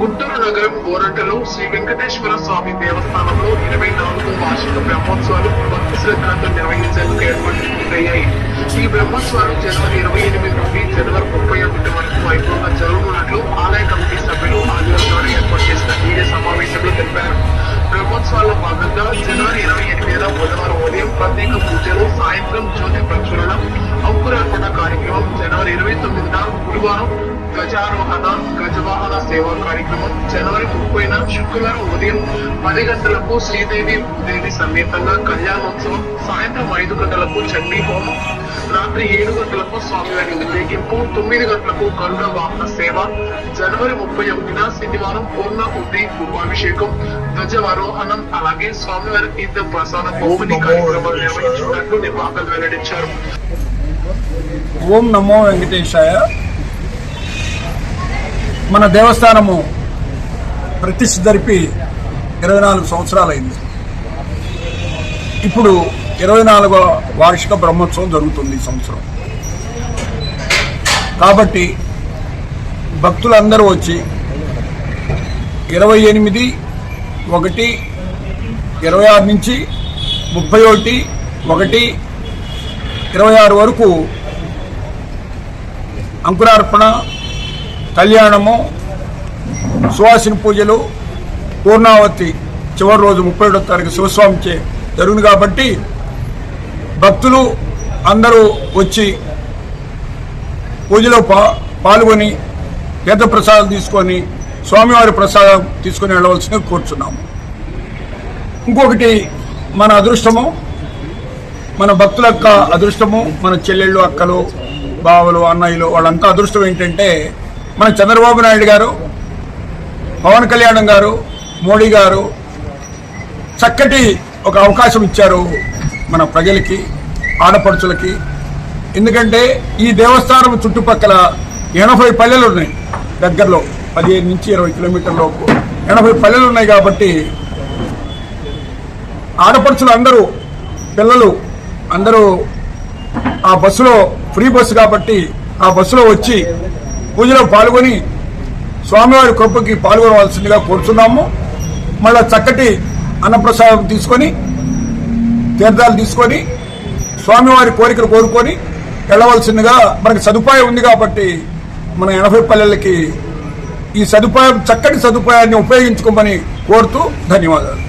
గుంటూరు నగరం గోరంటలో శ్రీ వెంకటేశ్వర స్వామి దేవస్థానంలో ఇరవై నాలుగో వార్షిక బ్రహ్మోత్సవాలు భక్తి శ్రద్ధలతో నిర్వహించేందుకు ఏర్పాట్లు పూర్తయ్యాయి ఈ బ్రహ్మోత్సవాలు జనవరి ఇరవై ఎనిమిది నుండి జనవరి ముప్పై ఒకటి వరకు వైభవంగా జరుగుతున్నట్లు ఆలయ కమిటీ సభ్యులు ఆదివారం ఏర్పాటు చేసిన మీడియా సమావేశంలో తెలిపారు. బ్రహ్మోత్సవాల్లో భాగంగా జనవరి ఇరవై ఎనిమిదిన బుధవారం ఉదయం ప్రత్యేక పూజలు సాయంత్రం జ్యోతి గురువారం గజారోహణ గజవాహన సేవా కార్యక్రమం జనవరి ముప్పైన శుక్రవారం ఉదయం పది గంటలకు శ్రీదేవి దేవి సమేతంగా కళ్యాణోత్సవం సాయంత్రం ఐదు గంటలకు చండీ హోమం రాత్రి ఏడు గంటలకు స్వామివారి ఉద్రేకింపు తొమ్మిది గంటలకు గరుడ వాహన సేవ జనవరి ముప్పై ఒకటిన శనివారం పూర్ణ హుద్ది కుంభాభిషేకం ధ్వజారోహణం అలాగే స్వామివారి తీర్థ ప్రసాద పంపిణీ కార్యక్రమాలు నిర్వహించినట్లు నిర్వాహకులు వెల్లడించారు. ఓం నమో వెంకటేశాయ. మన దేవస్థానము ప్రతిష్ఠ జరిపి ఇరవై నాలుగు సంవత్సరాలైంది. ఇప్పుడు ఇరవై నాలుగో వార్షిక బ్రహ్మోత్సవం జరుగుతుంది ఈ సంవత్సరం. కాబట్టి భక్తులందరూ వచ్చి ఇరవై ఎనిమిది ఒకటి ఇరవై ఆరు నుంచి ముప్పై ఒకటి ఒకటి ఇరవై ఆరు వరకు అంకురార్పణ కళ్యాణము సువాసిని పూజలు పూర్ణావతి చివరి రోజు ముప్పై ఏడో తారీఖు శివస్వామిచే జరుగును కాబట్టి భక్తులు అందరూ వచ్చి పూజలో పా పాల్గొని పేద ప్రసాదం తీసుకొని స్వామివారి ప్రసాదం తీసుకొని వెళ్ళవలసిందిగా కోరుచున్నాము. ఇంకొకటి మన అదృష్టము మన భక్తుల యొక్క అదృష్టము మన చెల్లెళ్ళు అక్కలు బావలు అన్నయ్యలు వాళ్ళంతా అదృష్టం ఏంటంటే మన చంద్రబాబు నాయుడు గారు పవన్ కళ్యాణ్ గారు మోడీ గారు చక్కటి ఒక అవకాశం ఇచ్చారు మన ప్రజలకి ఆడపడుచులకి. ఎందుకంటే ఈ దేవస్థానం చుట్టుపక్కల ఎనభై పల్లెలు ఉన్నాయి. దగ్గరలో పదిహేను నుంచి ఇరవై కిలోమీటర్ల లోపు ఎనభై పల్లెలు ఉన్నాయి కాబట్టి ఆడపడుచులు అందరూ పిల్లలు అందరూ ఆ బస్సులో ఫ్రీ బస్సు కాబట్టి ఆ బస్సులో వచ్చి పూజలో పాల్గొని స్వామివారి కృపకి పాల్గొనవలసిందిగా కోరుతున్నాము. మళ్ళా చక్కటి అన్నప్రసాదం తీసుకొని తీర్థాలు తీసుకొని స్వామివారి కోరికలు కోరుకొని వెళ్ళవలసిందిగా మనకి సదుపాయం ఉంది కాబట్టి మన ఎనభై పల్లెలకి ఈ సదుపాయం చక్కటి సదుపాయాన్ని ఉపయోగించుకోమని కోరుతూ ధన్యవాదాలు.